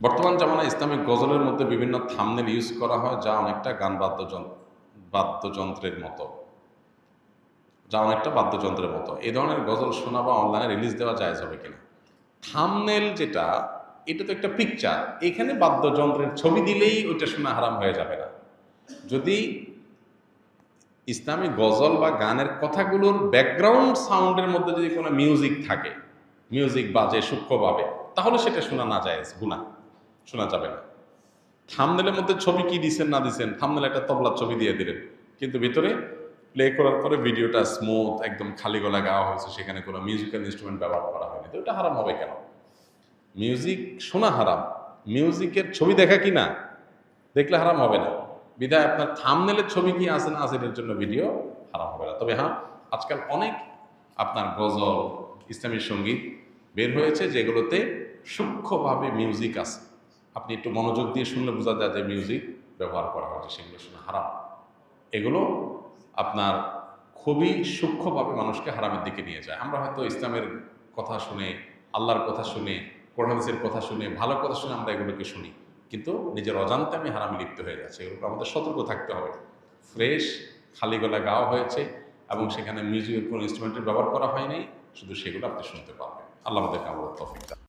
বর্তমান জামানায় ইসলামিক গজলের মধ্যে বিভিন্ন থামনেল ইউজ করা হয়, যা অনেকটা গান বাদ্যযন্ত্র, বাদ্যযন্ত্রের মতো। যা অনেকটা বাদ্যযন্ত্রের মতো। এই ধরনের গজল শোনা বা অনলাইনে রিলিজ দেওয়া যায় যাবে কিনা? থামনেল যেটা, এটা তো একটা পিকচার এখানে বাদ্যযন্ত্রের ছবি দিলেই ওইটা শোনা হারাম হয়ে যাবে না। যদি ইসলামী গজল বা গানের কথাগুলোর ব্যাকগ্রাউন্ড সাউন্ডের মধ্যে যদি কোনো মিউজিক থাকে মিউজিক বাজে সূক্ষ্মভাবে তাহলে সেটা শোনা না যায় গুণা শোনা যাবে না। থামনেলের মধ্যে ছবি কি দিছেন, না দিছেন থামনেল একটা তবলার ছবি দিয়ে দিলেন। কিন্তু ভিতরে প্লে করার পরে ভিডিওটা স্মুথ একদম খালি গলা গাওয়া হয়েছে, সেখানে কোনো মিউজিক্যাল ইনস্ট্রুমেন্ট ব্যবহার করা হয়নি। তো এটা হারাম হবে কেন? মিউজিক শোনা হারাম। মিউজিকের ছবি দেখা কি না? দেখলে হারাম হবে না। বিধায় আপনার থামনেলের ছবি কি আছে, না আছে জন্য ভিডিও হারাম হবে না। তবে হ্যাঁ আজকাল অনেক আপনার গজল, ইসলামী সংগীত বের হয়েছে যেগুলোতে সূক্ষ্মভাবে মিউজিক আছে। আপনি একটু মনোযোগ দিয়ে শুনলে বোঝা যায় যে মিউজিক ব্যবহার করা হয়েছে, সেগুলো শুনে হারাম। এগুলো আপনার খুবই সূক্ষ্মভাবে মানুষকে হারামের দিকে নিয়ে যায়। আমরা হয়তো ইসলামের কথা শুনে, আল্লাহর কথা শুনে কোরআনের কথা শুনে, ভালো কথা শুনে আমরা এগুলোকে শুনি। কিন্তু নিজের অজান্তে আমি হারামে লিপ্ত হয়ে যাচ্ছে। এগুলো আমাদের সতর্ক থাকতে হবে। ফ্রেশ, খালি গলা গাওয়া হয়েছে এবং সেখানে মিউজিকের কোনো ইনস্ট্রুমেন্টের ব্যবহার করা হয়নি। শুধু সেগুলো আপনি শুনতে পারবেন। আল্লাহ আমাদেরকে আমাদের তফিক।